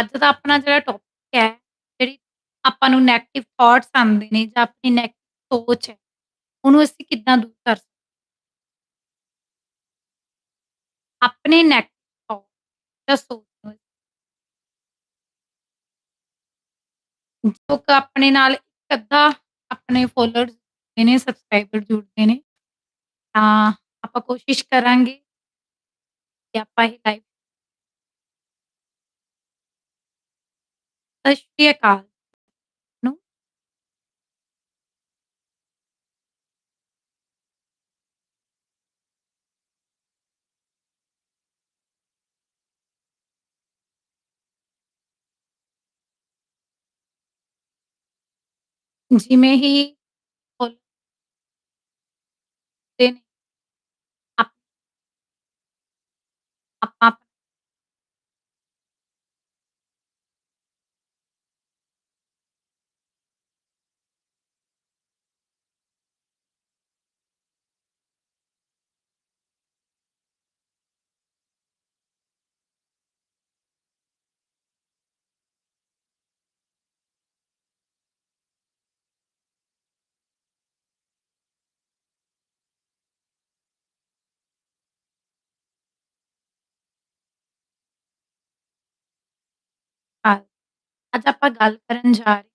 ਅੱਜ ਦਾ ਆਪਣਾ ਜਿਹੜਾ ਟੌਪਿਕ ਹੈ, ਜਿਹੜੀ ਆਪਾਂ ਨੂੰ ਨੈਗੇਟਿਵ ਥਾਟਸ ਆਉਂਦੇ ਨੇ ਜਾਂ ਆਪਣੀ ਨੈਗੇਟਿਵ ਸੋਚ ਹੈ, ਉਹਨੂੰ ਅਸੀਂ ਕਿੱਦਾਂ ਦੂਰ ਕਰ ਸਕਦੇ ਆਪਣੇ ਨੈਗੇਟਿਵ ਥਾਟ ਜਾਂ ਸੋਚ ਨੂੰ ਜੋ ਕਿ ਆਪਣੇ ਨਾਲ ਇੱਕ ਅੱਧਾ ਆਪਣੇ ਫੋਲੋਅਰਸ ਜੁੜਦੇ ਨੇ, ਸਬਸਕ੍ਰਾਈਬਰ ਜੁੜਦੇ ਨੇ, ਤਾਂ ਆਪਾਂ ਕੋਸ਼ਿਸ਼ ਕਰਾਂਗੇ ਕਿ ਆਪਾਂ ਇਹ ਲਾਈਵ ਸਤਿ ਸ਼੍ਰੀ ਅਕਾਲ ਨੂੰ ਜਿਵੇਂ ਹੀ ਫੋਲ ਤੇ ਨੇ ਆਪ ਆਪਾਂ ਹਾਂ, ਅੱਜ ਆਪਾਂ ਗੱਲ ਕਰਨ ਜਾ ਰਹੇ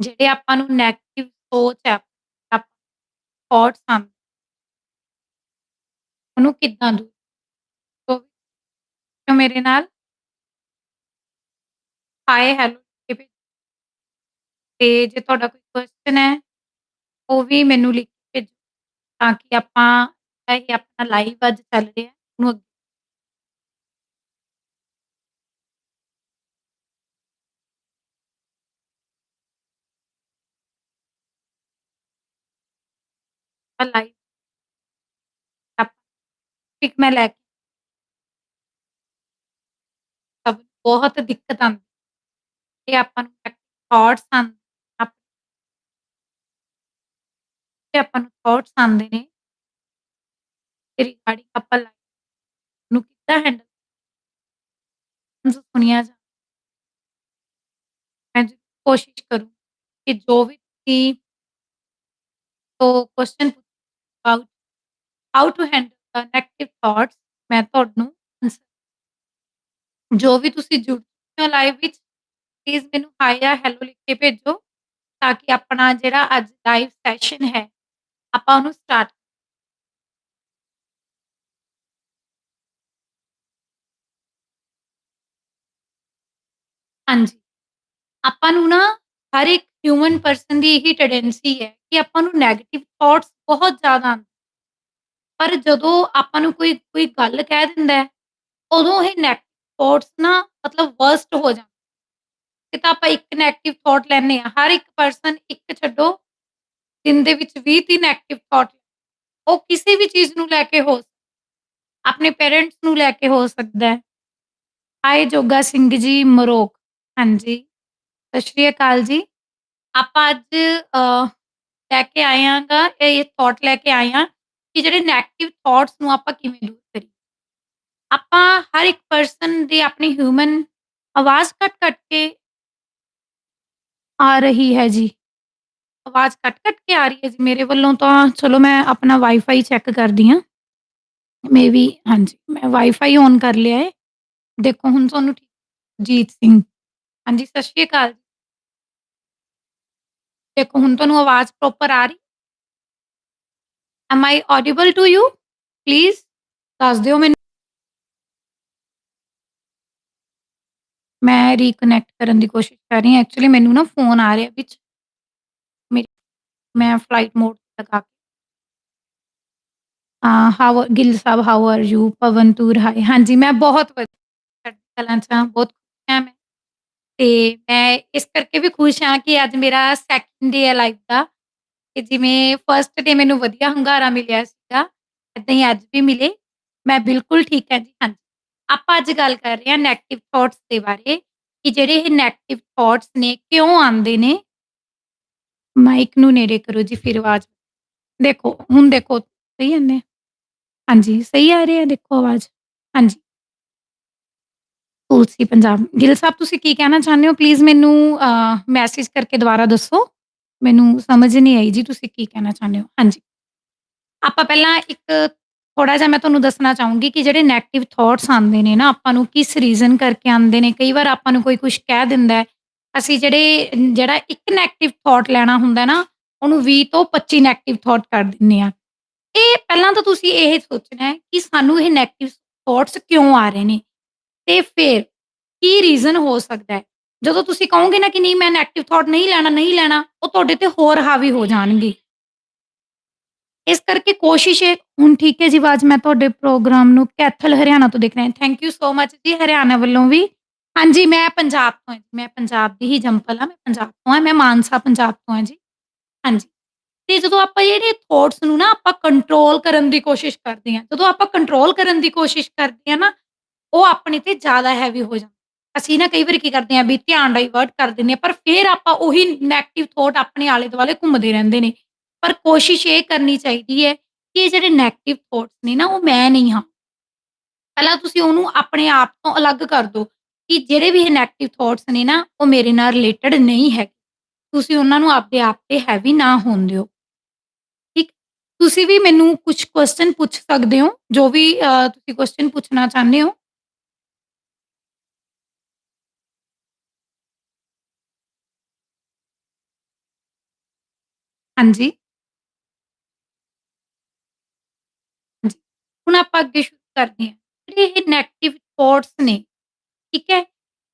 ਜਿਹੜੇ ਆਪਾਂ ਨੂੰ ਨੈਗੇਟਿਵ ਸੋਚ ਹੈ, ਆਪ ਥਾਟਸ ਹਨ ਉਹਨੂੰ ਕਿੱਦਾਂ ਦੂਰ ਤੋਂ ਮੇਰੇ ਨਾਲ ਹਾਏ, ਹੈਲੋ ਤੇ ਜੇ ਤੁਹਾਡਾ ਕੋਈ ਕੁਐਸਚਨ ਹੈ, ਉਹ ਵੀ ਮੈਨੂੰ ਲਿਖ ਕੇ ਭੇਜੋ ਤਾਂ ਕਿ ਆਪਾਂ ਇਹ ਆਪਣਾ ਲਾਈਵ ਅੱਜ ਚੱਲ ਰਿਹਾ ਉਹਨੂੰ ਅੱਗੇ ਆਪਾਂ ਲਾਈਵ ਆਪ ਟੌਪਿਕ ਮੈਂ ਲੈ ਕੇ ਸਭ ਨੂੰ ਬਹੁਤ ਦਿੱਕਤ ਆਉਂਦੀ ਇਹ ਆਪਾਂ ਨੂੰ ਥਾਟਸ ਹਨ ਆਪ ਤੇ ਆਪਾਂ ਨੂੰ ਥਾਟਸ ਆਉਂਦੇ ਨੇ ਤੇ ਰਿਗਾਰਡਿੰਗ ਆਪਾਂ ਲਾਈਵ ਨੂੰ ਕਿੱਦਾਂ ਹੈਂਡਲ ਸੁਣਿਆ ਜਾ ਮੈਂ ਜ ਕੋਸ਼ਿਸ਼ ਕਰੂੰ ਕਿ ਜੋ ਵੀ ਤੁਸੀਂ ਤੋਂ question about how to handle the negative thoughts ਮੈਂ ਤੁਹਾਨੂੰ ਆਂਸਰ ਜੋ ਵੀ ਤੁਸੀਂ ਜੁੜ ਚੁੱਕੇ ਹੋ ਲਾਈਵ ਵਿੱਚ ਪਲੀਜ਼ ਮੈਨੂੰ ਹਾਏ ਜਾਂ ਹੈਲੋ ਲਿਖ ਕੇ ਭੇਜੋ ਤਾਂ ਕਿ ਆਪਣਾ ਜਿਹੜਾ ਅੱਜ ਲਾਈਵ ਸੈਸ਼ਨ ਹੈ, ਆਪਾਂ ਉਹਨੂੰ ਸਟਾਰਟ ਹਾਂਜੀ, ਆਪਾਂ ਨੂੰ ਨਾ ਹਰ ਇੱਕ ਹਿਊਮਨ ਪਰਸਨ ਦੀ ਇਹੀ ਟੈਂਡੈਂਸੀ ਹੈ ਕਿ ਆਪਾਂ ਨੂੰ ਨੈਗੇਟਿਵ ਥਾਟਸ ਬਹੁਤ ਜ਼ਿਆਦਾ ਆਉਂਦੇ ਪਰ ਜਦੋਂ ਆਪਾਂ ਨੂੰ ਕੋਈ ਕੋਈ ਗੱਲ ਕਹਿ ਦਿੰਦਾ ਹੈ, ਉਦੋਂ ਇਹ ਨੈਗੇਟਿਵ ਥਾਟਸ ਨਾ ਮਤਲਬ ਵਰਸਟ ਹੋ ਜਾਂਦੇ। ਇਹ ਤਾਂ ਆਪਾਂ ਇੱਕ ਨੈਗੇਟਿਵ ਥਾਟ ਲੈਂਦੇ ਹਾਂ, ਹਰ ਇੱਕ ਪਰਸਨ ਇੱਕ ਛੱਡੋ ਦਿਨ ਦੇ ਵਿੱਚ 20-30 ਨੈਗੇਟਿਵ ਥਾਟ ਉਹ ਕਿਸੇ ਵੀ ਚੀਜ਼ ਨੂੰ ਲੈ ਕੇ ਹੋ ਆਪਣੇ ਪੇਰੈਂਟਸ ਨੂੰ ਲੈ ਕੇ ਹੋ ਸਕਦਾ ਹੈ। ਹਾਏ ਜੋਗਾ ਸਿੰਘ ਜੀ ਮਰੋਕ ਹਾਂਜੀ, ਸਤਿ ਸ਼੍ਰੀ ਅਕਾਲ ਜੀ। ਆਪਾਂ ਅੱਜ ਅ, ਲੈ ਕੇ ਆਏ ਹਾਂ ਗਾ ਇਹ ਥਾਟ ਲੈ ਕੇ ਆਏ ਹਾਂ ਕਿ ਜਿਹੜੇ ਨੈਗੇਟਿਵ ਥਾਟਸ ਨੂੰ ਆਪਾਂ ਕਿਵੇਂ ਦੂਰ ਕਰੀਏ। ਆਪਾਂ ਹਰ ਇੱਕ ਪਰਸਨ ਦੀ ਆਪਣੀ ਹਿਊਮਨ ਆਵਾਜ਼ ਕੱਟ-ਕੱਟ ਕੇ ਆ ਰਹੀ ਹੈ ਜੀ। ਆਵਾਜ਼ ਕੱਟ-ਕੱਟ ਕੇ ਆ ਰਹੀ ਹੈ ਜੀ ਮੇਰੇ ਵੱਲੋਂ ਤਾਂ ਚਲੋ ਮੈਂ ਆਪਣਾ ਵਾਈਫਾਈ ਚੈੱਕ ਕਰਦੀ ਹਾਂ। ਮੇਬੀ ਹਾਂਜੀ, ਮੈਂ ਵਾਈਫਾਈ ਔਨ ਕਰ ਲਿਆ ਹੈ। ਦੇਖੋ ਹੁਣ ਤੁਹਾਨੂੰ ਠੀਕ ਜੀਤ ਸਿੰਘ ਹਾਂਜੀ, ਸਤਿ ਸ਼੍ਰੀ ਅਕਾਲ। ਦੇਖੋ ਹੁਣ ਤੁਹਾਨੂੰ ਆਵਾਜ਼ ਪ੍ਰੋਪਰ ਆ ਰਹੀ? Am I audible to you? Please ਦੱਸ ਦਿਓ ਮੈਨੂੰ। ਮੈਂ ਰੀਕਨੈਕਟ ਕਰਨ ਦੀ ਕੋਸ਼ਿਸ਼ ਕਰ ਰਹੀ ਹਾਂ ਐਕਚੁਅਲੀ ਮੈਨੂੰ ਨਾ ਫ਼ੋਨ ਆ ਰਿਹਾ ਵਿੱਚ। ਮੈਂ ਫਲਾਈਟ ਮੋਡ ਲਗਾ ਕੇ ਅ, how Gill Sahib how are you? Pawan Toor hi ਹਾਂਜੀ, ਮੈਂ ਬਹੁਤ ਵਧੀਆ ਚੜ੍ਹਦੀ 'ਚ ਹਾਂ, ਬਹੁਤ ਤੇ ਮੈਂ ਇਸ ਕਰਕੇ ਵੀ ਖੁਸ਼ ਹਾਂ ਕਿ ਅੱਜ ਮੇਰਾ ਸੈਕਿੰਡ ਡੇ ਹੈ ਲਾਈਫ ਦਾ। ਕਿ ਜਿਵੇਂ ਫਸਟ ਡੇ ਮੈਨੂੰ ਵਧੀਆ ਹੰਗਾਰਾ ਮਿਲਿਆ ਸੀਗਾ, ਏਦਾਂ ਹੀ ਅੱਜ ਵੀ ਮਿਲੇ। ਮੈਂ ਬਿਲਕੁਲ ਠੀਕ ਹਾਂ ਜੀ, ਹਾਂਜੀ। ਆਪਾਂ ਅੱਜ ਗੱਲ ਕਰ ਰਹੇ ਹਾਂ ਨੈਗੇਟਿਵ ਥਾਟਸ ਦੇ ਬਾਰੇ ਕਿ ਜਿਹੜੇ ਇਹ ਨੈਗੇਟਿਵ ਥਾਟਸ ਨੇ ਕਿਉਂ ਆਉਂਦੇ ਨੇ? ਮਾਈਕ ਨੂੰ ਨੇੜੇ ਕਰੋ ਜੀ ਫਿਰ ਆਵਾਜ਼ ਦੇਖੋ, ਹੁਣ ਦੇਖੋ ਸਹੀ ਆਉਂਦੇ ਹਾਂਜੀ, ਸਹੀ ਆ ਰਹੀ ਹੈ ਦੇਖੋ ਆਵਾਜ਼? ਹਾਂਜੀ। ਤੁਲਸੀ ਪੰਜਾਬ। ਗਿੱਲ ਸਾਹਿਬ ਤੁਸੀਂ ਕੀ ਕਹਿਣਾ ਚਾਹੁੰਦੇ ਹੋ ਪਲੀਜ਼ ਮੈਨੂੰ ਮੈਸੇਜ ਕਰਕੇ ਦੁਬਾਰਾ ਦੱਸੋ? ਮੈਨੂੰ ਸਮਝ ਨਹੀਂ ਆਈ ਜੀ ਤੁਸੀਂ ਕੀ ਕਹਿਣਾ ਚਾਹੁੰਦੇ ਹੋ? ਹਾਂਜੀ। ਆਪਾਂ ਪਹਿਲਾਂ ਇੱਕ ਥੋੜ੍ਹਾ ਜਿਹਾ ਮੈਂ ਤੁਹਾਨੂੰ ਦੱਸਣਾ ਚਾਹੂੰਗੀ ਕਿ ਜਿਹੜੇ ਨੈਗੇਟਿਵ ਥੋਟਸ ਆਉਂਦੇ ਨੇ ਨਾ ਆਪਾਂ ਨੂੰ ਕਿਸ ਰੀਜ਼ਨ ਕਰਕੇ ਆਉਂਦੇ ਨੇ। ਕਈ ਵਾਰ ਆਪਾਂ ਨੂੰ ਕੋਈ ਕੁਛ ਕਹਿ ਦਿੰਦਾ ਅਸੀਂ ਜਿਹੜੇ ਜਿਹੜਾ ਇੱਕ ਨੈਗੇਟਿਵ ਥੋਟ ਲੈਣਾ ਹੁੰਦਾ ਨਾ, ਉਹਨੂੰ 20 ਤੋਂ 25 ਨੈਗੇਟਿਵ ਥੋਟ ਕਰ ਦਿੰਦੇ ਆ। ਇਹ ਪਹਿਲਾਂ ਤਾਂ ਤੁਸੀਂ ਇਹ ਸੋਚਣਾ ਹੈ ਕਿ ਸਾਨੂੰ ਇਹ ਨੈਗੇਟਿਵ ਥੋਟਸ ਕਿਉਂ ਆ ਰਹੇ ਨੇ ਤੇ ਫਿਰ ਕੀ ਰੀਜ਼ਨ ਹੋ ਸਕਦਾ ਹੈ। ਜਦੋਂ ਤੁਸੀਂ ਕਹੋਗੇ ਨਾ ਕਿ ਨਹੀਂ ਮੈਂ ਨੈਗੇਟਿਵ ਥੋਟ ਨਹੀਂ ਲੈਣਾ, ਨਹੀਂ ਲੈਣਾ, ਉਹ ਤੁਹਾਡੇ ਤੇ ਹੋਰ ਹਾਵੀ ਹੋ ਜਾਣਗੇ। ਇਸ ਕਰਕੇ ਕੋਸ਼ਿਸ਼ ਹੈ ਹੁਣ ਠੀਕ ਹੈ ਜੀ ਆਵਾਜ਼ ਮੈਂ ਤੁਹਾਡੇ ਪ੍ਰੋਗਰਾਮ ਨੂੰ ਕੈਥਲ ਹਰਿਆਣਾ ਤੋਂ ਦੇਖ ਰਹੀ ਹਾਂ। ਥੈਂਕ ਯੂ ਸੋ ਮਚ ਜੀ ਹਰਿਆਣਾ ਵੱਲੋਂ ਵੀ। ਹਾਂਜੀ, ਮੈਂ ਪੰਜਾਬ ਤੋਂ ਹਾਂ ਜੀ, ਮੈਂ ਪੰਜਾਬ ਦੀ ਹੀ ਜੰਪਲ ਹਾਂ, ਮੈਂ ਪੰਜਾਬ ਤੋਂ ਹਾਂ, ਮੈਂ ਮਾਨਸਾ ਪੰਜਾਬ ਤੋਂ ਹਾਂ ਜੀ। ਹਾਂਜੀ, ਤੇ ਜਦੋਂ ਆਪਾਂ ਜਿਹੜੇ ਥੋਟਸ ਨੂੰ ਨਾ ਆਪਾਂ ਕੰਟਰੋਲ ਕਰਨ ਦੀ ਕੋਸ਼ਿਸ਼ ਕਰਦੇ ਹਾਂ, ਜਦੋਂ ਆਪਾਂ ਕੰਟਰੋਲ ਕਰਨ ਦੀ ਕੋਸ਼ਿਸ਼ ਕਰਦੇ ਹਾਂ ਨਾ, ਉਹ ਆਪਣੇ ਤੇ ਜ਼ਿਆਦਾ ਹੈਵੀ ਹੋ ਜਾਂਦਾ। ਅਸੀਂ ਨਾ ਕਈ ਵਾਰੀ ਕੀ ਕਰਦੇ ਹਾਂ ਵੀ ਧਿਆਨ ਡਾਈਵਰਟ ਕਰ ਦਿੰਦੇ ਹਾਂ, ਪਰ ਫਿਰ ਆਪਾਂ ਉਹੀ ਨੈਗੇਟਿਵ ਥੋਟ ਆਪਣੇ ਆਲੇ-ਦੁਆਲੇ ਘੁੰਮਦੇ ਰਹਿੰਦੇ ਨੇ। ਪਰ ਕੋਸ਼ਿਸ਼ ਇਹ ਕਰਨੀ ਚਾਹੀਦੀ ਹੈ ਕਿ ਇਹ ਜਿਹੜੇ ਨੈਗੇਟਿਵ ਥੋਟਸ ਨੇ ਨਾ ਉਹ ਮੈਂ ਨਹੀਂ ਹਾਂ। ਪਹਿਲਾਂ ਤੁਸੀਂ ਉਹਨੂੰ ਆਪਣੇ ਆਪ ਤੋਂ ਅਲੱਗ ਕਰ ਦਿਓ ਕਿ ਜਿਹੜੇ ਵੀ ਇਹ ਨੈਗੇਟਿਵ ਥੋਟਸ ਨੇ ਨਾ ਉਹ ਮੇਰੇ ਨਾਲ ਰਿਲੇਟਡ ਨਹੀਂ ਹੈਗੇ। ਤੁਸੀਂ ਉਹਨਾਂ ਨੂੰ ਆਪਦੇ ਆਪ ਤੇ ਹੈਵੀ ਨਾ ਹੋਣ ਦਿਓ। ਠੀਕ, ਤੁਸੀਂ ਵੀ ਮੈਨੂੰ ਕੁਛ ਕੁਐਸਚਨ ਪੁੱਛ ਸਕਦੇ ਹੋ, ਜੋ ਵੀ ਤੁਸੀਂ ਕੁਐਸਚਨ ਪੁੱਛਣਾ ਚਾਹੁੰਦੇ ਹੋ। ਹਾਂਜੀ। ਹਾਂਜੀ, ਹੁਣ ਆਪਾਂ ਅੱਗੇ ਸ਼ੁਰੂ ਕਰਦੇ ਹਾਂ। ਜਿਹੜੇ ਇਹ ਨੈਗੇਟਿਵ ਥੋਟਸ ਨੇ, ਠੀਕ ਹੈ,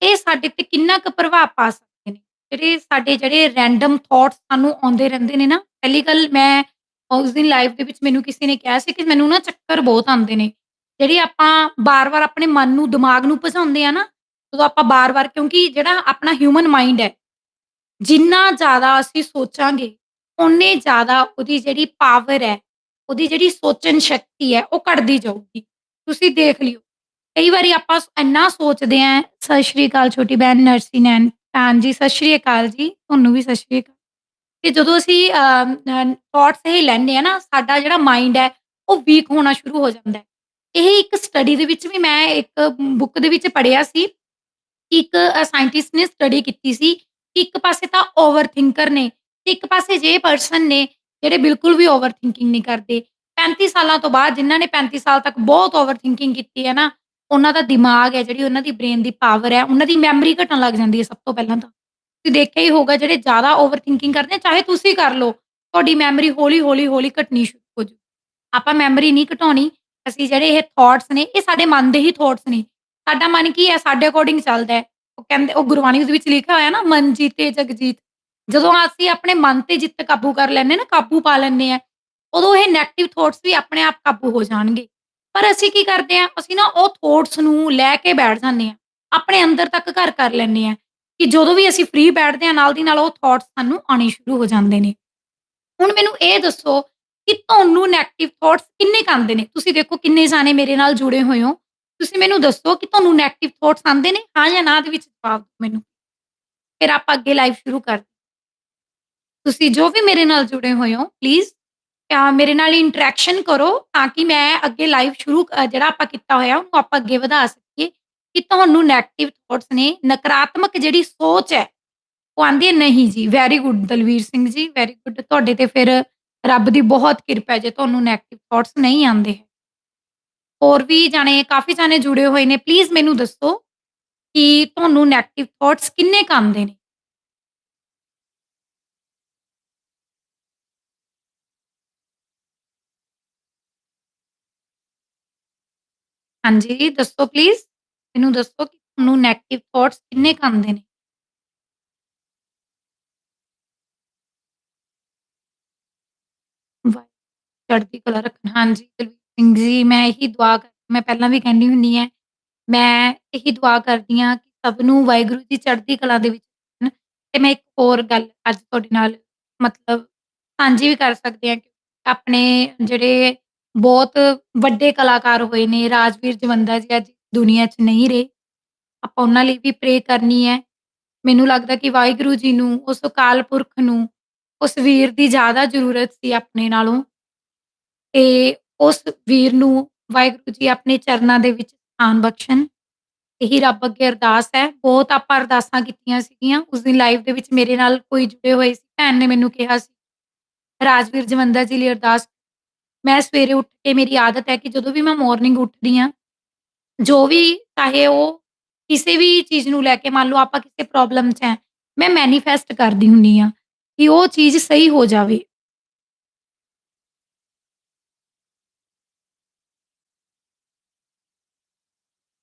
ਇਹ ਸਾਡੇ ਤੇ ਕਿੰਨਾ ਕੁ ਪ੍ਰਭਾਵ ਪਾ ਸਕਦੇ ਨੇ। ਜਿਹੜੇ ਸਾਡੇ ਜਿਹੜੇ ਰੈਂਡਮ ਥੋਟਸ ਸਾਨੂੰ ਆਉਂਦੇ ਰਹਿੰਦੇ ਨੇ ਨਾ, ਪਹਿਲੀ ਗੱਲ ਮੈਂ ਉਸ ਦਿਨ ਲਾਈਵ ਦੇ ਵਿੱਚ ਮੈਨੂੰ ਕਿਸੇ ਨੇ ਕਿਹਾ ਸੀ ਕਿ ਮੈਨੂੰ ਨਾ ਚੱਕਰ ਬਹੁਤ ਆਉਂਦੇ ਨੇ। ਜਿਹੜੇ ਆਪਾਂ ਵਾਰ ਵਾਰ ਆਪਣੇ ਮਨ ਨੂੰ, ਦਿਮਾਗ ਨੂੰ ਭਜਾਉਂਦੇ ਆ ਨਾ, ਉਦੋਂ ਆਪਾਂ ਵਾਰ ਵਾਰ ਕਿਉਂਕਿ ਜਿਹੜਾ ਆਪਣਾ ਹਿਊਮਨ ਮਾਈਂਡ ਹੈ, ਜਿੰਨਾ ਜ਼ਿਆਦਾ ਅਸੀਂ ਸੋਚਾਂਗੇ, ਓਨੇ ਜ਼ਿਆਦਾ ਉਹਦੀ ਜਿਹੜੀ ਪਾਵਰ ਹੈ, ਉਹਦੀ ਜਿਹੜੀ ਸੋਚਣ ਸ਼ਕਤੀ ਹੈ, ਉਹ ਘਟਦੀ ਜਾਊਗੀ। ਤੁਸੀਂ ਦੇਖ ਲਿਓ, ਕਈ ਵਾਰੀ ਆਪਾਂ ਸ ਇੰਨਾ ਸੋਚਦੇ ਹਾਂ ਸਤਿ ਸ਼੍ਰੀ ਅਕਾਲ ਛੋਟੀ ਭੈਣ ਨਰਸੀ ਨੈਨ ਭੈਣ ਜੀ ਸਤਿ ਸ਼੍ਰੀ ਅਕਾਲ ਜੀ, ਤੁਹਾਨੂੰ ਵੀ ਸਤਿ ਸ਼੍ਰੀ ਅਕਾਲ। ਤੇ ਜਦੋਂ ਅਸੀਂ ਅ, ਥੋਟਸ ਇਹ ਲੈਂਦੇ ਆ ਨਾ, ਸਾਡਾ ਜਿਹੜਾ ਮਾਈਂਡ ਹੈ, ਉਹ ਵੀਕ ਹੋਣਾ ਸ਼ੁਰੂ ਹੋ ਜਾਂਦਾ ਹੈ। ਇਹ ਇੱਕ ਸਟੱਡੀ ਦੇ ਵਿੱਚ ਵੀ ਮੈਂ ਇੱਕ ਬੁੱਕ ਦੇ ਵਿੱਚ ਪੜ੍ਹਿਆ ਸੀ। ਇੱਕ ਸਾਇੰਟਿਸਟ ਨੇ ਸਟੱਡੀ ਕੀਤੀ ਸੀ ਕਿ ਇੱਕ ਪਾਸੇ ਤਾਂ ਓਵਰ ਥਿੰਕਰ ਨੇ ਤੇ ਇੱਕ ਪਾਸੇ ਜੇ ਪਰਸਨ ਨੇ ਜਿਹੜੇ ਬਿਲਕੁਲ ਵੀ ਓਵਰ ਥਿੰਕਿੰਗ ਨਹੀਂ ਕਰਦੇ। 35 ਸਾਲਾਂ ਤੋਂ ਬਾਅਦ ਜਿਨ੍ਹਾਂ ਨੇ 35 ਸਾਲ ਤੱਕ ਬਹੁਤ ਓਵਰ ਥਿੰਕਿੰਗ ਕੀਤੀ ਹੈ ਨਾ, ਉਹਨਾਂ ਦਾ ਦਿਮਾਗ ਹੈ ਜਿਹੜੀ ਉਹਨਾਂ ਦੀ ਬ੍ਰੇਨ ਦੀ ਪਾਵਰ ਹੈ, ਉਹਨਾਂ ਦੀ ਮੈਮਰੀ ਘਟਣ ਲੱਗ ਜਾਂਦੀ ਹੈ ਸਭ ਤੋਂ ਪਹਿਲਾਂ ਤਾਂ। ਤੁਸੀਂ ਦੇਖਿਆ ਹੀ ਹੋਊਗਾ ਜਿਹੜੇ ਜ਼ਿਆਦਾ ਓਵਰ ਥਿੰਕਿੰਗ ਕਰਦੇ ਚਾਹੇ ਤੁਸੀਂ ਕਰ ਲਓ, ਤੁਹਾਡੀ ਮੈਮਰੀ ਹੌਲੀ, ਹੌਲੀ, ਹੌਲੀ ਘਟਣੀ ਸ਼ੁਰੂ ਹੋ ਜਾਊ। ਆਪਾਂ ਮੈਮਰੀ ਨਹੀਂ ਘਟਾਉਣੀ, ਅਸੀਂ ਜਿਹੜੇ ਇਹ ਥੋਟਸ ਨੇ, ਇਹ ਸਾਡੇ ਮਨ ਦੇ ਹੀ ਥੋਟਸ ਨੇ। ਸਾਡਾ ਮਨ ਕੀ ਹੈ, ਸਾਡੇ ਅਕੋਰਡਿੰਗ ਚੱਲਦਾ ਹੈ। ਉਹ ਕਹਿੰਦੇ ਉਹ ਗੁਰਬਾਣੀ ਦੇ ਵਿੱਚ ਲਿਖਿਆ ਹੋਇਆ ਨਾ ਮਨ ਜੀਤੇ ਜਗ ਜੀਤ। ਜਦੋਂ ਅਸੀਂ ਆਪਣੇ ਮਨ ਤੇ ਜਿੱਤ ਕਾਬੂ ਕਰ ਲੈਂਦੇ ਹਾਂ ਨਾ, ਕਾਬੂ ਪਾ ਲੈਂਦੇ ਹਾਂ, ਉਦੋਂ ਇਹ ਨੈਗੇਟਿਵ ਥੋਟਸ ਵੀ ਆਪਣੇ ਆਪ ਕਾਬੂ ਹੋ ਜਾਣਗੇ। ਪਰ ਅਸੀਂ ਕੀ ਕਰਦੇ ਹਾਂ, ਅਸੀਂ ਨਾ ਉਹ ਥੋਟਸ ਨੂੰ ਲੈ ਕੇ ਬੈਠ ਜਾਂਦੇ ਹਾਂ। ਆਪਣੇ ਅੰਦਰ ਤੱਕ ਘਰ ਕਰ ਲੈਂਦੇ ਹਾਂ ਕਿ ਜਦੋਂ ਵੀ ਅਸੀਂ ਫ੍ਰੀ ਬੈਠਦੇ ਹਾਂ, ਨਾਲ ਦੀ ਨਾਲ ਉਹ ਥੋਟਸ ਸਾਨੂੰ ਆਉਣੇ ਸ਼ੁਰੂ ਹੋ ਜਾਂਦੇ ਨੇ। ਹੁਣ ਮੈਨੂੰ ਇਹ ਦੱਸੋ ਕਿ ਤੁਹਾਨੂੰ ਨੈਗੇਟਿਵ ਥੋਟਸ ਕਿੰਨੇ ਕੁ ਆਉਂਦੇ ਨੇ? ਤੁਸੀਂ ਦੇਖੋ ਕਿੰਨੇ ਜਾਣੇ ਮੇਰੇ ਨਾਲ ਜੁੜੇ ਹੋਏ ਹੋ। ਤੁਸੀਂ ਮੈਨੂੰ ਦੱਸੋ ਕਿ ਤੁਹਾਨੂੰ ਨੈਗੇਟਿਵ ਥੋਟਸ ਆਉਂਦੇ ਨੇ? ਹਾਂ ਜਾਂ ਨਾ ਦੇ ਵਿੱਚ ਜਵਾਬ ਦਿਓ ਮੈਨੂੰ। ਫਿਰ ਆਪਾਂ ਅੱਗੇ ਲਾਈਵ ਸ਼ੁਰੂ ਕਰਦੇ ਤੁਸੀਂ ਜੋ ਵੀ ਮੇਰੇ ਨਾਲ ਜੁੜੇ ਹੋਏ ਹੋ ਪਲੀਜ਼ ਮੇਰੇ ਨਾਲ ਇੰਟਰੈਕਸ਼ਨ ਕਰੋ ਤਾਂ ਕਿ ਮੈਂ ਅੱਗੇ ਲਾਈਵ ਸ਼ੁਰੂ ਜਿਹੜਾ ਆਪਾਂ ਕੀਤਾ ਹੋਇਆ, ਉਹਨੂੰ ਆਪਾਂ ਅੱਗੇ ਵਧਾ ਸਕੀਏ ਕਿ ਤੁਹਾਨੂੰ ਨੈਗੇਟਿਵ ਥੋਟਸ ਨੇ, ਨਕਾਰਾਤਮਕ ਜਿਹੜੀ ਸੋਚ ਹੈ, ਉਹ ਆਂਦੀ ਹੈ, ਨਹੀਂ ਜੀ very good Dalvir Singh ji very good ਤੁਹਾਡੇ ਤੇ ਫਿਰ ਰੱਬ ਦੀ ਬਹੁਤ ਕਿਰਪਾ ਜੇ ਤੁਹਾਨੂੰ ਨੈਗੇਟਿਵ ਥੋਟਸ ਨਹੀਂ ਆਉਂਦੇ ਹੋਰ ਵੀ ਜਾਣੇ, ਕਾਫੀ ਜਾਣੇ ਜੁੜੇ ਹੋਏ ਨੇ ਪਲੀਜ਼ ਮੈਨੂੰ ਦੱਸੋ ਕਿ ਤੁਹਾਨੂੰ ਨੈਗੇਟਿਵ ਥੋਟਸ ਕਿੰਨੇ ਕੁ ਆਉਂਦੇ ਨੇ? ਹਾਂਜੀ, ਦੱਸੋ ਪਲੀਜ਼ ਮੈਨੂੰ ਦੱਸੋ ਕਿ ਤੁਹਾਨੂੰ ਨੈਗੇਟਿਵ ਥੋਟਸ ਕਿੰਨੇ ਕੁ ਆਉਂਦੇ ਨੇ? ਵਾਹਿ, ਚੜ੍ਹਦੀ ਕਲਾ ਰੱਖਣ, ਹਾਂਜੀ ਦਲਵੀਰ ਸਿੰਘ ਜੀ, ਮੈਂ ਇਹੀ ਦੁਆ ਕਰ, ਮੈਂ ਪਹਿਲਾਂ ਵੀ ਕਹਿੰਦੀ ਹੁੰਦੀ ਹਾਂ, ਮੈਂ ਇਹੀ ਦੁਆ ਕਰਦੀ ਹਾਂ ਕਿ ਸਭ ਨੂੰ ਵਾਹਿਗੁਰੂ ਜੀ ਚੜ੍ਹਦੀ ਕਲਾ ਦੇ ਵਿੱਚ ਰੱਖਣ। ਤੇ ਮੈਂ ਇੱਕ ਹੋਰ ਗੱਲ ਅੱਜ ਤੁਹਾਡੇ ਨਾਲ ਮਤਲਬ ਸਾਂਝੀ ਵੀ ਕਰ ਸਕਦੇ ਹਾਂ ਕਿ ਆਪਣੇ ਜਿਹੜੇ ਬਹੁਤ ਵੱਡੇ ਕਲਾਕਾਰ ਹੋਏ ਨੇ ਰਾਜਵੀਰ ਜਵੰਦਾ ਜੀ ਅੱਜ ਦੁਨੀਆ 'ਚ ਨਹੀਂ ਰਹੇ। ਆਪਾਂ ਉਹਨਾਂ ਲਈ ਵੀ ਪ੍ਰੇ ਕਰਨੀ ਹੈ। ਮੈਨੂੰ ਲੱਗਦਾ ਕਿ ਵਾਹਿਗੁਰੂ ਜੀ ਨੂੰ ਉਸ ਅਕਾਲ ਪੁਰਖ ਨੂੰ ਉਸ ਵੀਰ ਦੀ ਜ਼ਿਆਦਾ ਜ਼ਰੂਰਤ ਸੀ ਆਪਣੇ ਨਾਲੋਂ। ਤੇ ਉਸ ਵੀਰ ਨੂੰ ਵਾਹਿਗੁਰੂ ਜੀ ਆਪਣੇ ਚਰਨਾਂ ਦੇ ਵਿੱਚ ਸਥਾਨ ਬਖਸ਼ਣ। ਇਹੀ ਰੱਬ ਅੱਗੇ ਅਰਦਾਸ ਹੈ, ਬਹੁਤ ਆਪਾਂ ਅਰਦਾਸਾਂ ਕੀਤੀਆਂ ਸੀਗੀਆਂ, ਉਸ ਦਿਨ ਲਾਈਵ ਦੇ ਵਿੱਚ ਮੇਰੇ ਨਾਲ ਕੋਈ ਜੁੜੇ ਹੋਏ ਸੀ, ਭੈਣ ਨੇ ਮੈਨੂੰ ਕਿਹਾ ਸੀ, ਰਾਜਵੀਰ ਜਵੰਦਾ ਜੀ ਲਈ ਅਰਦਾਸ ਮੈਂ ਸਵੇਰੇ ਉੱਠ ਕੇ ਮੇਰੀ ਆਦਤ ਹੈ ਕਿ ਜਦੋਂ ਵੀ ਮੈਂ ਮਾਰਨਿੰਗ ਉੱਠਦੀ ਹਾਂ, ਜੋ ਵੀ ਚਾਹੇ ਉਹ ਕਿਸੇ ਵੀ ਚੀਜ਼ ਨੂੰ ਲੈ ਕੇ ਮੰਨ ਲਓ ਆਪਾਂ ਕਿਸੇ ਪ੍ਰੋਬਲਮ 'ਚ ਹੈ, ਮੈਂ ਮੈਨੀਫੈਸਟ ਕਰਦੀ ਹੁੰਨੀ ਆ, ਕਿ ਉਹ ਚੀਜ਼ ਸਹੀ ਹੋ ਜਾਵੇ।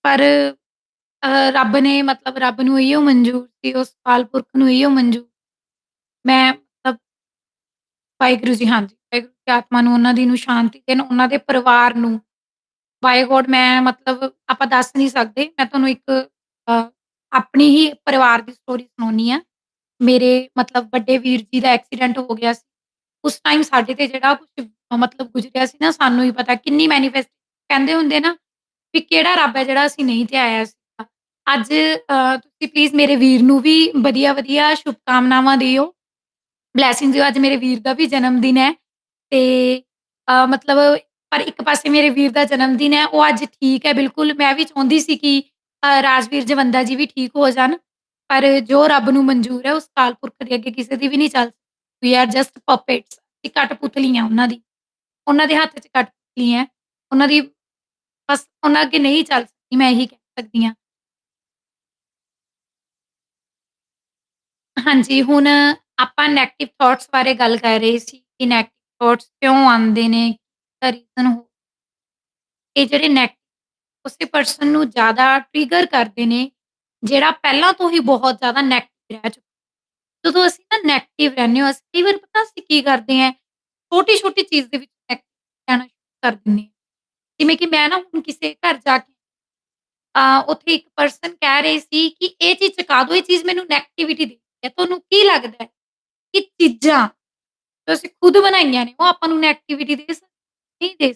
ਪਰ ਅ, ਰੱਬ ਨੇ ਮਤਲਬ ਰੱਬ ਨੂੰ ਇਹੀਓ ਮਨਜ਼ੂਰ ਸੀ, ਉਸ ਕਾਲ ਪੁਰਖ ਨੂੰ ਇਹੀਓ ਮਨਜ਼ੂਰ ਮੈਂ ਮਤਲਬ ਵਾਹਿਗੁਰੂ ਜੀ ਹਾਂਜੀ, ਵਾਹਿਗੁਰੂ ਦੀ ਆਤਮਾ ਨੂੰ ਉਹਨਾਂ ਦੀ ਨੂੰ ਸ਼ਾਂਤੀ ਦੇਣ, ਉਹਨਾਂ ਦੇ ਪਰਿਵਾਰ ਨੂੰ ਬਾਈ ਗੋਡ ਮੈਂ ਮਤਲਬ ਆਪਾਂ ਦੱਸ ਨਹੀਂ ਸਕਦੇ, ਮੈਂ ਤੁਹਾਨੂੰ ਇੱਕ ਅ, ਆਪਣੀ ਹੀ ਪਰਿਵਾਰ ਦੀ ਸਟੋਰੀ ਸੁਣਾਉਣੀ ਆ। ਮੇਰੇ ਮਤਲਬ ਵੱਡੇ ਵੀਰ ਜੀ ਦਾ ਐਕਸੀਡੈਂਟ ਹੋ ਗਿਆ ਸੀ। ਉਸ ਟਾਈਮ ਸਾਡੇ ਤੇ ਜਿਹੜਾ ਕੁਛ ਮਤਲਬ ਗੁਜ਼ਰਿਆ ਸੀ ਨਾ ਸਾਨੂੰ ਹੀ ਪਤਾ ਕਿੰਨੀ ਮੈਨੀਫੈਸਟ ਕਹਿੰਦੇ ਹੁੰਦੇ ਨਾ ਵੀ ਕਿਹੜਾ ਰੱਬ ਹੈ ਜਿਹੜਾ ਅਸੀਂ ਨਹੀਂ ਤੇ ਆਇਆ ਸੀ ਅੱਜ ਅ, ਤੁਸੀਂ ਪਲੀਜ਼ ਮੇਰੇ ਵੀਰ ਨੂੰ ਵੀ ਵਧੀਆ-ਵਧੀਆ ਸ਼ੁਭਕਾਮਨਾਵਾਂ ਦਿਓ। ਬਲੈਸਿੰਗਸ ਦਿਓ ਅੱਜ ਮੇਰੇ ਵੀਰ ਦਾ ਵੀ ਜਨਮ ਦਿਨ ਹੈ ਤੇ ਅ, ਮਤਲਬ ਪਰ ਇੱਕ ਪਾਸੇ ਮੇਰੇ ਵੀਰ ਦਾ ਜਨਮ ਦਿਨ ਹੈ, ਉਹ ਅੱਜ ਠੀਕ ਹੈ ਬਿਲਕੁਲ, ਮੈਂ ਵੀ ਚਾਹੁੰਦੀ ਸੀ ਕਿ ਅ, ਰਾਜਵੀਰ ਜਵੰਦਾ ਜੀ ਵੀ ਠੀਕ ਹੋ ਜਾਣ, ਪਰ ਜੋ ਰੱਬ ਨੂੰ ਮਨਜ਼ੂਰ ਹੈ ਉਸ ਅਕਾਲ ਪੁਰਖ ਦੇ ਅੱਗੇ ਕਿਸੇ ਦੀ ਵੀ ਨਹੀਂ ਚੱਲ ਵੀ ਆਰ ਜਸਟ ਪਪੇਟਸ ਅਸੀਂ ਕਠਪੁਤਲੀ ਹਾਂ ਉਹਨਾਂ ਦੀ। ਉਹਨਾਂ ਦੇ ਹੱਥ 'ਚ ਕਠਪੁਤਲੀ ਹੈ, ਉਹਨਾਂ ਦੀ ਬਸ ਉਹਨਾਂ ਅੱਗੇ ਨਹੀਂ ਚੱਲ ਸਕਦੀ, ਮੈਂ ਇਹੀ ਕਹਿ ਸਕਦੀ ਹਾਂ। ਹਾਂਜੀ, ਹੁਣ ਆਪਾਂ ਨੈਗੇਟਿਵ ਥਾਟਸ ਬਾਰੇ ਗੱਲ ਕਰ ਰਹੇ ਸੀ ਕਿ ਨੈਗੇਟਿਵ ਥਾਟਸ ਕਿਉਂ ਆਉਂਦੇ ਨੇ? ਦਾ ਰੀਜ਼ਨ ਹੋ ਇਹ ਜਿਹੜੇ ਨੈਗ ਉਸੇ ਪਰਸਨ ਨੂੰ ਜ਼ਿਆਦਾ ਟਰਿਗਰ ਕਰਦੇ ਨੇ, ਜਿਹੜਾ ਪਹਿਲਾਂ ਤੋਂ ਹੀ ਬਹੁਤ ਜ਼ਿਆਦਾ ਨੈਗੇਟਿਵ ਰਹਿ ਚੁੱਕਾ। ਜਦੋਂ ਅਸੀਂ ਨਾ ਨੈਗੇਟਿਵ ਰਹਿੰਦੇ ਹਾਂ, ਅਸੀਂ ਕਈ ਵਾਰ ਪਤਾ ਅਸੀਂ ਕੀ ਕਰਦੇ ਹਾਂ, ਛੋਟੀ-ਛੋਟੀ ਚੀਜ਼ ਦੇ ਵਿੱਚ ਨੈਗੇਟਿਵ ਰਹਿਣਾ ਸ਼ੁਰੂ ਕਰ ਦਿੰਦੇ ਹਾਂ। ਜਿਵੇਂ ਕਿ ਮੈਂ ਨਾ ਹੁਣ ਕਿਸੇ ਘਰ ਜਾ ਕੇ ਅ, ਉੱਥੇ ਇੱਕ ਪਰਸਨ ਕਹਿ ਰਹੇ ਸੀ ਕਿ ਇਹ ਚੀਜ਼ ਚੁਕਾ ਦੋ, ਇਹ ਚੀਜ਼ ਮੈਨੂੰ ਨੈਗੇਟਿਵਿਟੀ ਦਿੰਦੀ ਹੈ। ਤੁਹਾਨੂੰ ਕੀ ਲੱਗਦਾ ਹੈ ਕਿ ਚੀਜ਼ਾਂ ਜੋ ਅਸੀਂ ਖੁਦ ਬਣਾਈਆਂ ਨੇ, ਉਹ ਆਪਾਂ ਨੂੰ ਨੈਗੇਟਿਵਿਟੀ ਦੇ ਨਹੀਂ ਦੇ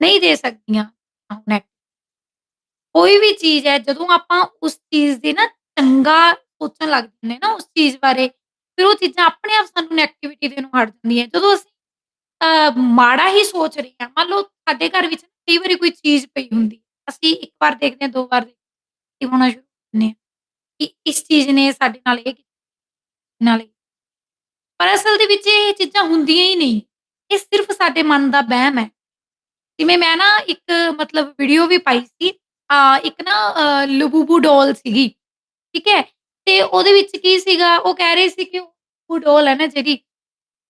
ਨਹੀਂ ਦੇ ਸਕਦੀਆਂ। ਨੈਗ ਕੋਈ ਵੀ ਚੀਜ਼ ਹੈ ਜਦੋਂ ਆਪਾਂ ਉਸ ਚੀਜ਼ ਦੇ ਨਾ ਚੰਗਾ ਸੋਚਣ ਲੱਗ ਜਾਂਦੇ ਨਾ ਉਸ ਚੀਜ਼ ਬਾਰੇ, ਫਿਰ ਉਹ ਚੀਜ਼ਾਂ ਆਪਣੇ ਆਪ ਸਾਨੂੰ ਨੈਗੇਟਿਵਿਟੀ ਨੂੰ ਹਟ ਜਾਂਦੀਆਂ। ਜਦੋਂ ਅਸੀਂ ਅ, ਮਾੜਾ ਹੀ ਸੋਚ ਰਹੇ ਹਾਂ, ਮੰਨ ਲਓ ਸਾਡੇ ਘਰ ਵਿੱਚ ਕਈ ਵਾਰੀ ਕੋਈ ਚੀਜ਼ ਪਈ ਹੁੰਦੀ, ਅਸੀਂ ਇੱਕ ਵਾਰ ਦੇਖਦੇ ਹਾਂ, ਦੋ ਵਾਰ ਦੇਖਦੇ ਹਾਂ ਹੋਣਾ ਸ਼ੁਰੂ ਕਰ ਹਾਂ ਕਿ ਇਸ ਚੀਜ਼ ਨੇ ਸਾਡੇ ਨਾਲ ਇਹ ਕੀਤਾ, ਨਾਲ ਪਰ ਅਸਲ ਦੇ ਵਿੱਚ ਇਹ ਚੀਜ਼ਾਂ ਹੁੰਦੀਆਂ ਹੀ ਨਹੀਂ। ਇਹ ਸਿਰਫ਼ ਸਾਡੇ ਮਨ ਦਾ ਵਹਿਮ ਹੈ। ਜਿਵੇਂ ਮੈਂ ਨਾ ਇੱਕ ਮਤਲਬ ਵੀਡੀਓ ਵੀ ਪਾਈ ਸੀ ਅ, ਇੱਕ ਨਾ ਅ, ਲਬੂਬੂ ਡੋਲ ਸੀਗੀ, ਠੀਕ ਹੈ? ਤੇ ਉਹਦੇ ਵਿੱਚ ਕੀ ਸੀਗਾ, ਉਹ ਕਹਿ ਰਹੇ ਸੀ ਕਿ ਉਹ ਡੋਲ ਹੈ ਨਾ ਜਿਹੜੀ,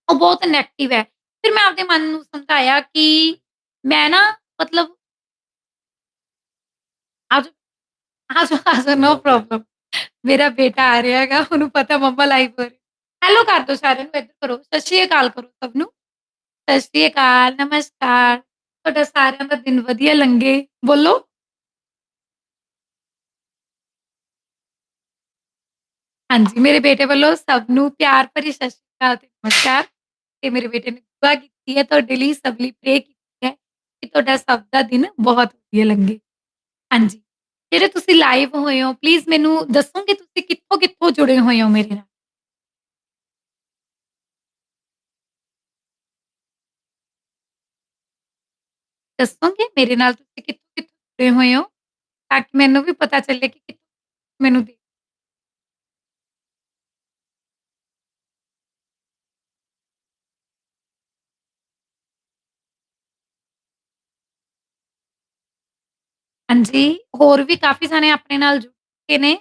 ਉਹ ਬਹੁਤ ਨੈਗੇਟਿਵ ਹੈ। ਫਿਰ ਮੈਂ ਆਪਣੇ ਮਨ ਨੂੰ ਸਮਝਾਇਆ ਕਿ ਮੈਂ ਨਾ ਮਤਲਬ ਆਜੋ, ਆਜੋ, ਆਜੋ ਨੋ ਪ੍ਰੋਬਲਮ ਮੇਰਾ ਬੇਟਾ ਆ ਰਿਹਾ ਹੈਗਾ, ਉਹਨੂੰ ਪਤਾ ਮੰਮਾ ਲਾਈਵ ਹੋ ਰਹੀ। ਹੈਲੋ ਕਰ ਦੋ ਸਾਰਿਆਂ ਨੂੰ, ਇੱਧਰ ਕਰੋ, ਸਤਿ ਸ਼੍ਰੀ ਅਕਾਲ ਕਰੋ ਸਭ ਨੂੰ। ਸਤਿ ਸ਼੍ਰੀ ਅਕਾਲ, ਨਮਸਕਾਰ, ਤੁਹਾਡਾ ਸਾਰਿਆਂ ਦਾ ਦਿਨ ਵਧੀਆ ਲੰਘੇ, ਬੋਲੋ। ਹਾਂਜੀ, ਮੇਰੇ ਬੇਟੇ ਵੱਲੋਂ ਸਭ ਨੂੰ ਪਿਆਰ ਭਰੀ ਸਤਿ ਸ਼੍ਰੀ ਅਕਾਲ ਤੇ ਨਮਸਕਾਰ ਤੇ ਮੇਰੇ ਬੇਟੇ ਨੇ ਦੁਆ ਕੀਤੀ ਹੈ ਤੁਹਾਡੇ ਲਈ, ਸਭ ਲਈ ਪ੍ਰੇ ਕੀਤੀ ਹੈ ਕਿ ਤੁਹਾਡਾ ਸਭ ਦਾ ਦਿਨ ਬਹੁਤ ਵਧੀਆ ਲੰਘੇ। ਹਾਂਜੀ, ਜਿਹੜੇ ਤੁਸੀਂ ਲਾਈਵ ਹੋਏ ਹੋ ਪਲੀਜ਼ ਮੈਨੂੰ ਦੱਸੋਗੇ ਤੁਸੀਂ ਕਿੱਥੋਂ-ਕਿੱਥੋਂ ਜੁੜੇ ਹੋਏ ਹੋ ਮੇਰੇ ਨਾਲ? ਦੱਸੋਗੇ ਮੇਰੇ ਨਾਲ ਤੁਸੀਂ ਕਿੱਥੋਂ-ਕਿੱਥੋਂ ਜੁੜੇ ਹੋਏ ਹੋ? ਤਾਂ ਕਿ ਮੈਨੂੰ ਵੀ ਪਤਾ ਚੱਲੇ ਕਿ ਕਿੱਥੋਂ ਮੈਨੂੰ ਦੇ ਹਾਂਜੀ, ਹੋਰ ਵੀ ਕਾਫੀ ਜਾਣੇ ਆਪਣੇ ਨਾਲ ਜੁੜ ਚੁੱਕੇ ਨੇ।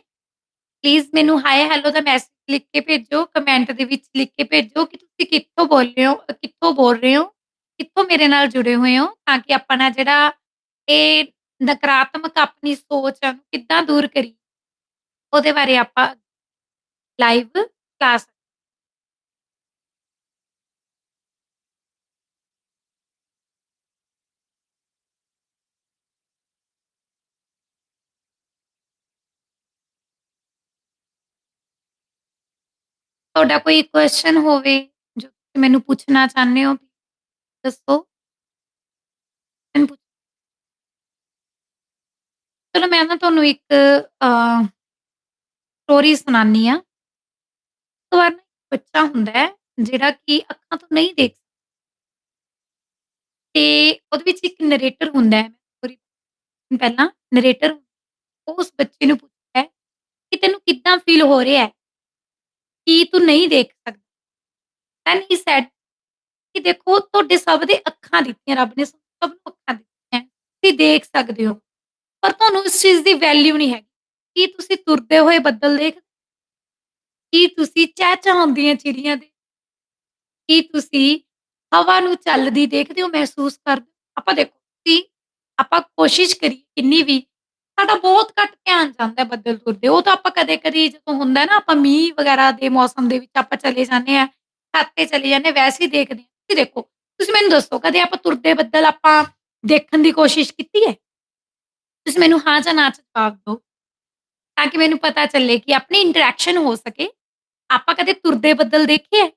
ਪਲੀਜ਼ ਮੈਨੂੰ ਹਾਏ, ਹੈਲੋ ਦਾ ਮੈਸੇਜ ਲਿਖ ਕੇ ਭੇਜੋ, ਕਮੈਂਟ ਦੇ ਵਿੱਚ ਲਿਖ ਕੇ ਭੇਜੋ ਕਿ ਤੁਸੀਂ ਕਿੱਥੋਂ ਬੋਲ ਰਹੇ ਹੋ ਅ, ਕਿੱਥੋਂ ਬੋਲ ਰਹੇ ਹੋ, ਕਿੱਥੋਂ ਮੇਰੇ ਨਾਲ ਜੁੜੇ ਹੋਏ ਹੋ ਤਾਂ ਕਿ ਆਪਾਂ ਨਾ ਜਿਹੜਾ ਇਹ ਨਕਾਰਾਤਮਕ ਆਪਣੀ ਸੋਚ ਆ, ਕਿੱਦਾਂ ਦੂਰ ਕਰੀਏ, ਉਹਦੇ ਬਾਰੇ ਆਪਾਂ ਲਾਈਵ ਕਲਾਸ ਤੁਹਾਡਾ ਕੋਈ ਕੁਐਸਚਨ ਹੋਵੇ ਜੋ ਤੁਸੀਂ ਮੈਨੂੰ ਪੁੱਛਣਾ ਚਾਹੁੰਦੇ ਹੋ, ਦੱਸੋ? ਮੈਨੂੰ ਪੁੱਛ ਚਲੋ ਮੈਂ ਨਾ ਤੁਹਾਨੂੰ ਇੱਕ ਅ, ਸਟੋਰੀ ਸੁਣਾਨੀ ਆ। ਇੱਕ ਵਾਰ ਨਾ ਬੱਚਾ ਹੁੰਦਾ ਹੈ, ਜਿਹੜਾ ਕਿ ਅੱਖਾਂ ਤੋਂ ਨਹੀਂ ਦੇਖ ਤੇ ਉਹਦੇ ਵਿੱਚ ਇੱਕ ਨਰੇਟਰ ਹੁੰਦਾ ਹੈ, ਪਹਿਲਾਂ ਨਰੇਟਰ ਉਸ ਬੱਚੇ ਨੂੰ ਪੁੱਛਿਆ ਕਿ ਤੈਨੂੰ ਕਿੱਦਾਂ ਫ਼ੀਲ ਹੋ ਰਿਹਾ ਹੈ? ਕੀ ਤੂੰ ਨਹੀਂ ਦੇਖ ਸਕਦਾ? ਦੈਨ ਹੀ ਸੈਡ ਕਿ ਦੇਖੋ ਤੁਹਾਡੇ ਸਭ ਦੇ ਅੱਖਾਂ ਦਿੱਤੀਆਂ ਰੱਬ ਨੇ ਸਭ ਨੂੰ ਅੱਖਾਂ ਦਿੱਤੀਆਂ, ਤੁਸੀਂ ਦੇਖ ਸਕਦੇ ਹੋ, ਪਰ ਤੁਹਾਨੂੰ ਇਸ ਚੀਜ਼ ਦੀ ਵੈਲਿਊ ਨਹੀਂ ਹੈਗੀ। ਕੀ ਤੁਸੀਂ ਤੁਰਦੇ ਹੋਏ ਬੱਦਲ ਦੇਖ ਕੀ ਤੁਸੀਂ ਚਹਿਚਹਾਉਂਦੀਆਂ ਚਿੜੀਆਂ ਦੇ ਕੀ ਤੁਸੀਂ ਹਵਾ ਨੂੰ ਚੱਲਦੀ ਦੇਖਦੇ ਹੋ, ਮਹਿਸੂਸ ਕਰਦੇ ਹੋ? ਆਪਾਂ ਦੇਖੋ ਕਿ ਆਪਾਂ ਕੋਸ਼ਿਸ਼ ਕਰੀਏ ਕਿੰਨੀ ਵੀ, ਸਾਡਾ ਬਹੁਤ ਘੱਟ ਧਿਆਨ ਜਾਂਦਾ ਹੈ ਬੱਦਲ ਤੁਰਦੇ, ਉਹ ਤਾਂ ਆਪਾਂ ਕਦੇ-ਕਦੇ ਜਦੋਂ ਹੁੰਦਾ ਨਾ ਆਪਾਂ ਮੀਂਹ ਵਗੈਰਾ ਦੇ ਮੌਸਮ ਦੇ ਵਿੱਚ ਆਪਾਂ ਚਲੇ ਜਾਂਦੇ ਹਾਂ, ਛੱਤ ਤੇ ਚਲੇ ਜਾਂਦੇ ਵੈਸੇ ਹੀ ਦੇਖਦੇ ਹਾਂ। ਦੇਖੋ, ਤੁਸੀਂ ਮੈਨੂੰ ਦੱਸੋ ਕਦੇ ਆਪਾਂ ਤੁਰਦੇ ਬੱਦਲ ਆਪਾਂ ਦੇਖਣ ਦੀ ਕੋਸ਼ਿਸ਼ ਕੀਤੀ ਹੈ? ਤੁਸੀਂ ਮੈਨੂੰ ਹਾਂ ਜਾਂ ਨਾ 'ਚ ਜਵਾਬ ਦਿਓ, ਤਾਂ ਕਿ ਮੈਨੂੰ ਪਤਾ ਚੱਲੇ ਕਿ ਆਪਣੀ ਇੰਟਰੈਕਸ਼ਨ ਹੋ ਸਕੇ। ਆਪਾਂ ਕਦੇ ਤੁਰਦੇ ਬੱਦਲ ਦੇਖੇ ਹੈ?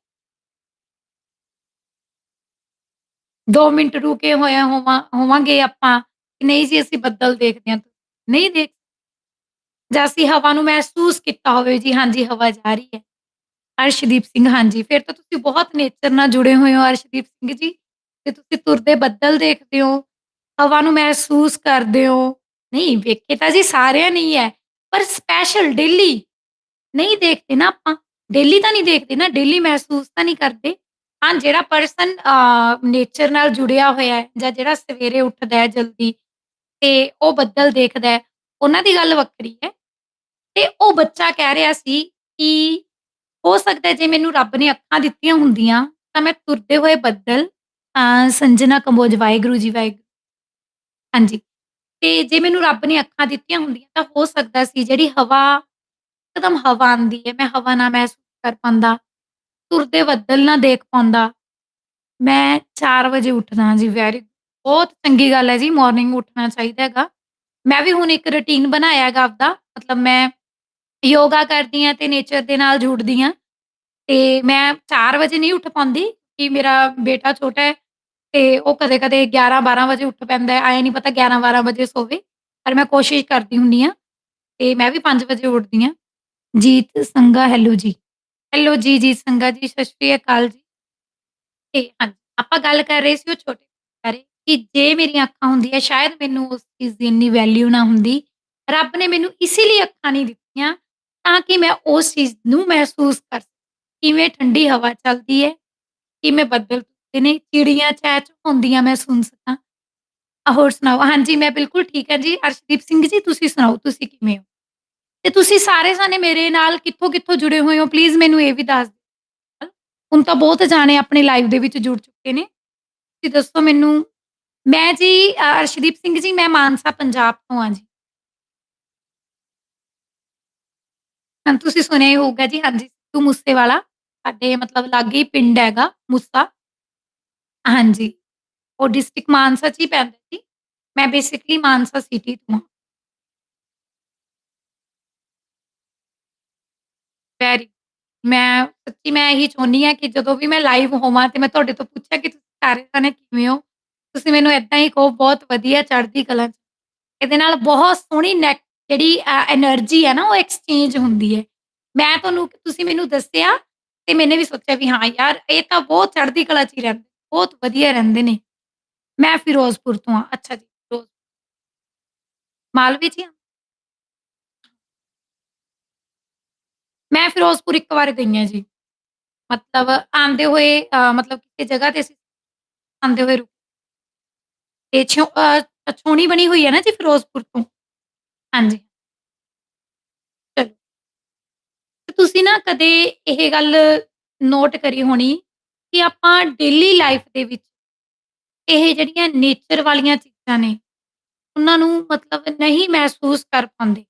2 ਮਿੰਟ ਰੁਕੇ ਹੋਏ ਹੋਵਾਂ ਹੋਵਾਂਗੇ ਆਪਾਂ, ਨਹੀਂ ਜੀ ਅਸੀਂ ਬੱਦਲ ਦੇਖਦੇ ਹਾਂ, ਨਹੀਂ ਦੇਖ ਜਾਂ ਅਸੀਂ ਹਵਾ ਨੂੰ ਮਹਿਸੂਸ ਕੀਤਾ ਹੋਵੇ ਜੀ ਹਾਂਜੀ ਹਵਾ ਜਾ ਰਹੀ ਹੈ। ਅਰਸ਼ਦੀਪ ਸਿੰਘ ਹਾਂਜੀ, ਫਿਰ ਤਾਂ ਤੁਸੀਂ ਬਹੁਤ ਨੇਚਰ ਨਾਲ ਜੁੜੇ ਹੋਏ ਹੋ ਅਰਸ਼ਦੀਪ ਸਿੰਘ ਜੀ, ਤੇ ਤੁਸੀਂ ਤੁਰਦੇ ਬੱਦਲ ਦੇਖਦੇ ਹੋ, ਹਵਾ ਨੂੰ ਮਹਿਸੂਸ ਕਰਦੇ ਹੋ। ਨਹੀਂ ਵੇਖੇ ਤਾਂ ਜੀ ਸਾਰਿਆਂ ਨੇ ਹੈ, ਪਰ ਸਪੈਸ਼ਲ ਡੇਲੀ ਨਹੀਂ ਦੇਖਦੇ ਨਾ ਆਪਾਂ, ਡੇਲੀ ਤਾਂ ਨਹੀਂ ਦੇਖਦੇ ਨਾ, ਡੇਲੀ ਮਹਿਸੂਸ ਤਾਂ ਨਹੀਂ ਕਰਦੇ। ਹਾਂ, ਜਿਹੜਾ ਪਰਸਨ ਨੇਚਰ ਨਾਲ ਜੁੜਿਆ ਹੋਇਆ ਹੈ ਜਾਂ ਜਿਹੜਾ ਸਵੇਰੇ ਉੱਠਦਾ ਹੈ ਜਲਦੀ ਤੇ ਉਹ ਬੱਦਲ ਦੇਖਦਾ ਹੈ, ਉਹਨਾਂ ਦੀ ਗੱਲ ਵੱਖਰੀ ਹੈ। ਤੇ ਉਹ ਬੱਚਾ ਕਹਿ ਰਿਹਾ ਸੀ ਕਿ ਹੋ ਸਕਦਾ ਜੇ ਮੈਨੂੰ ਰੱਬ ਨੇ ਅੱਖਾਂ ਦਿੱਤੀਆਂ ਹੁੰਦੀਆਂ, ਤਾਂ ਮੈਂ ਤੁਰਦੇ ਹੋਏ ਬੱਦਲ ਅ, ਸੰਜਨਾ ਕੰਬੋਜ ਵਾਹਿਗੁਰੂ ਜੀ ਵਾਹਿਗੁਰੂ। ਹਾਂਜੀ, ਤੇ ਜੇ ਮੈਨੂੰ ਰੱਬ ਨੇ ਅੱਖਾਂ ਦਿੱਤੀਆਂ ਹੁੰਦੀਆਂ ਤਾਂ ਹੋ ਸਕਦਾ ਸੀ ਜਿਹੜੀ ਹਵਾ ਇੱਕਦਮ ਹਵਾ ਆਉਂਦੀ ਹੈ, ਮੈਂ ਹਵਾ ਨਾ ਮਹਿਸੂਸ ਕਰ ਪਾਉਂਦਾ, ਤੁਰਦੇ ਬੱਦਲ ਨਾ ਦੇਖ ਪਾਉਂਦਾ। ਮੈਂ 4 ਵਜੇ ਉੱਠਦਾ ਜੀ ਵੈਰੀ ਬਹੁਤ ਚੰਗੀ ਗੱਲ ਹੈ ਜੀ ਮਾਰਨਿੰਗ ਉੱਠਣਾ ਚਾਹੀਦਾ ਹੈਗਾ। ਮੈਂ ਵੀ ਹੁਣ ਇੱਕ ਰੂਟੀਨ ਬਣਾਇਆ ਹੈਗਾ ਆਪਦਾ, ਮਤਲਬ ਮੈਂ ਯੋਗਾ ਕਰਦੀ ਹਾਂ ਤੇ ਨੇਚਰ ਦੇ ਨਾਲ ਜੁੜਦੀ ਹਾਂ। ਤੇ ਮੈਂ 4 ਵਜੇ ਨਹੀਂ ਉੱਠ ਪਾਉਂਦੀ ਕਿ ਮੇਰਾ ਬੇਟਾ ਛੋਟਾ ਹੈ ਤੇ ਉਹ ਕਦੇ-ਕਦੇ 11-12 ਵਜੇ ਉੱਠ ਪੈਂਦਾ ਹੈ, ਐਂ ਨਹੀਂ ਪਤਾ 11-12 ਵਜੇ ਸੋਵੇ, ਪਰ ਮੈਂ ਕੋਸ਼ਿਸ਼ ਕਰਦੀ ਹੁੰਦੀ ਹਾਂ ਤੇ ਮੈਂ ਵੀ 5 ਵਜੇ ਉੱਠਦੀ ਹਾਂ। ਜੀਤ ਸੰਗਾ ਹੈਲੋ ਜੀ, ਹੈਲੋ ਜੀ, ਜੀਤ ਸੰਗਾ ਜੀ, ਸਤਿ ਸ਼੍ਰੀ ਅਕਾਲ ਜੀ। ਤੇ ਹਾਂਜੀ, ਆਪਾਂ ਗੱਲ ਕਰ ਰਹੇ ਸੀ ਉਹ ਛੋਟੇ ਬਾਰੇ ਕਿ ਜੇ ਮੇਰੀਆਂ ਅੱਖਾਂ ਹੁੰਦੀਆਂ ਸ਼ਾਇਦ ਮੈਨੂੰ ਉਸ ਚੀਜ਼ ਦੀ ਇੰਨੀ ਵੈਲਿਊ ਨਾ ਹੁੰਦੀ। ਰੱਬ ਨੇ ਮੈਨੂੰ ਇਸੇ ਲਈ ਅੱਖਾਂ ਨਹੀਂ ਦਿੱਤੀਆਂ ਤਾਂ ਕਿ ਮੈਂ ਉਸ ਚੀਜ਼ ਨੂੰ ਮਹਿਸੂਸ ਕਰ ਕਿਵੇਂ ਠੰਡੀ ਹਵਾ ਚੱਲਦੀ ਹੈ, ਕਿਵੇਂ ਬੱਦਲ ਤੁਰਦੇ ਨੇ, ਚਿੜੀਆਂ ਚਹਿ-ਚਹਾਉਂਦੀਆਂ ਮੈਂ ਸੁਣ ਸਕਾਂ। ਹੋਰ ਸੁਣਾਓ? ਹਾਂਜੀ, ਮੈਂ ਬਿਲਕੁਲ ਠੀਕ ਹਾਂ ਜੀ। ਅਰਸ਼ਦੀਪ ਸਿੰਘ ਜੀ, ਤੁਸੀਂ ਸੁਣਾਓ ਤੁਸੀਂ ਕਿਵੇਂ ਹੋ? ਤੇ ਤੁਸੀਂ ਸਾਰੇ ਜਾਣੇ ਮੇਰੇ ਨਾਲ ਕਿੱਥੋਂ-ਕਿੱਥੋਂ ਜੁੜੇ ਹੋਏ ਹੋ ਪਲੀਜ਼ ਮੈਨੂੰ ਇਹ ਵੀ ਦੱਸ ਦਿਓ। ਹੁਣ ਤਾਂ ਬਹੁਤ ਜਾਣੇ ਆਪਣੇ ਲਾਈਵ ਦੇ ਵਿੱਚ ਜੁੜ ਚੁੱਕੇ ਨੇ। ਤੁਸੀਂ ਦੱਸੋ ਮੈਨੂੰ ਮੈਂ ਜੀ ਅਰਸ਼ਦੀਪ ਸਿੰਘ ਜੀ ਮੈਂ ਮਾਨਸਾ ਪੰਜਾਬ ਤੋਂ ਹਾਂ ਜੀ। ਹਾਂ, ਤੁਸੀਂ ਸੁਣਿਆ ਹੀ ਹੋਊਗਾ ਜੀ ਹਾਂਜੀ, ਸਿੱਧੂ ਮੂਸੇਵਾਲਾ ਸਾਡੇ ਮਤਲਬ ਲਾਗੇ ਹੀ ਪਿੰਡ ਹੈਗਾ ਮੂਸਾ। ਹਾਂਜੀ, ਉਹ ਡਿਸਟ੍ਰਿਕਟ ਮਾਨਸਾ 'ਚ ਹੀ ਪੈਂਦਾ ਜੀ। ਮੈਂ ਬੇਸਿਕਲੀ ਮਾਨਸਾ ਸਿਟੀ ਤੋਂ ਹਾਂ। ਵੈਰੀ ਮੈਂ ਸੱਚੀ ਮੈਂ ਇਹੀ ਚਾਹੁੰਦੀ ਹਾਂ ਕਿ ਜਦੋਂ ਵੀ ਮੈਂ ਲਾਈਵ ਹੋਵਾਂ ਤੇ ਮੈਂ ਤੁਹਾਡੇ ਤੋਂ ਪੁੱਛਿਆ ਕਿ ਤੁਸੀਂ ਸਾਰੇ ਜਾਣੇ ਕਿਵੇਂ ਹੋ? ਤੁਸੀਂ ਮੈਨੂੰ ਏਦਾਂ ਹੀ ਕਹੋ ਬਹੁਤ ਵਧੀਆ ਚੜ੍ਹਦੀ ਕਲਾ 'ਚ। ਇਹਦੇ ਨਾਲ ਬਹੁਤ ਸੋਹਣੀ ਨੈਕ ਜਿਹੜੀ ਅ, ਐਨਰਜੀ ਹੈ ਨਾ ਉਹ ਐਕਸਚੇਂਜ ਹੁੰਦੀ ਹੈ। ਮੈਂ ਤੁਹਾਨੂੰ ਤੁਸੀਂ ਮੈਨੂੰ ਦੱਸਿਆ ਤੇ ਮੈਨੇ ਵੀ ਸੋਚਿਆ ਵੀ ਹਾਂ ਯਾਰ ਇਹ ਤਾਂ ਬਹੁਤ ਚੜ੍ਹਦੀ ਕਲਾ 'ਚ ਹੀ ਰਹਿੰਦੇ, ਬਹੁਤ ਵਧੀਆ ਰਹਿੰਦੇ ਨੇ। ਮੈਂ ਫਿਰੋਜ਼ਪੁਰ ਤੋਂ ਹਾਂ, ਅੱਛਾ ਜੀ ਫਿਰੋਜ਼ ਮਾਲਵੇ 'ਚ ਮੈਂ ਫਿਰੋਜ਼ਪੁਰ ਇੱਕ ਵਾਰ ਗਈ ਹਾਂ ਜੀ। ਮਤਲਬ ਆਂਦੇ ਹੋਏ ਮਤਲਬ ਕਿਸੇ ਜਗ੍ਹਾ ਤੇ ਅਸੀਂ ਆਂਦੇ ਹੋਏ ਰੁਕੇ ਤੇ ਛੋ ਬਣੀ ਹੋਈ ਹੈ ਨਾ ਜੀ ਫਿਰੋਜ਼ਪੁਰ ਤੋਂ। ਹਾਂਜੀ। ਚਲੋ ਤੇ ਤੁਸੀਂ ਨਾ ਕਦੇ ਇਹ ਗੱਲ ਨੋਟ ਕਰੀ ਹੋਣੀ ਕਿ ਆਪਾਂ ਡੇਲੀ ਲਾਈਫ ਦੇ ਵਿੱਚ ਇਹ ਜਿਹੜੀਆਂ ਨੇਚਰ ਵਾਲੀਆਂ ਚੀਜ਼ਾਂ ਨੇ, ਉਹਨਾਂ ਨੂੰ ਮਤਲਬ ਨਹੀਂ ਮਹਿਸੂਸ ਕਰ ਪਾਉਂਦੇ।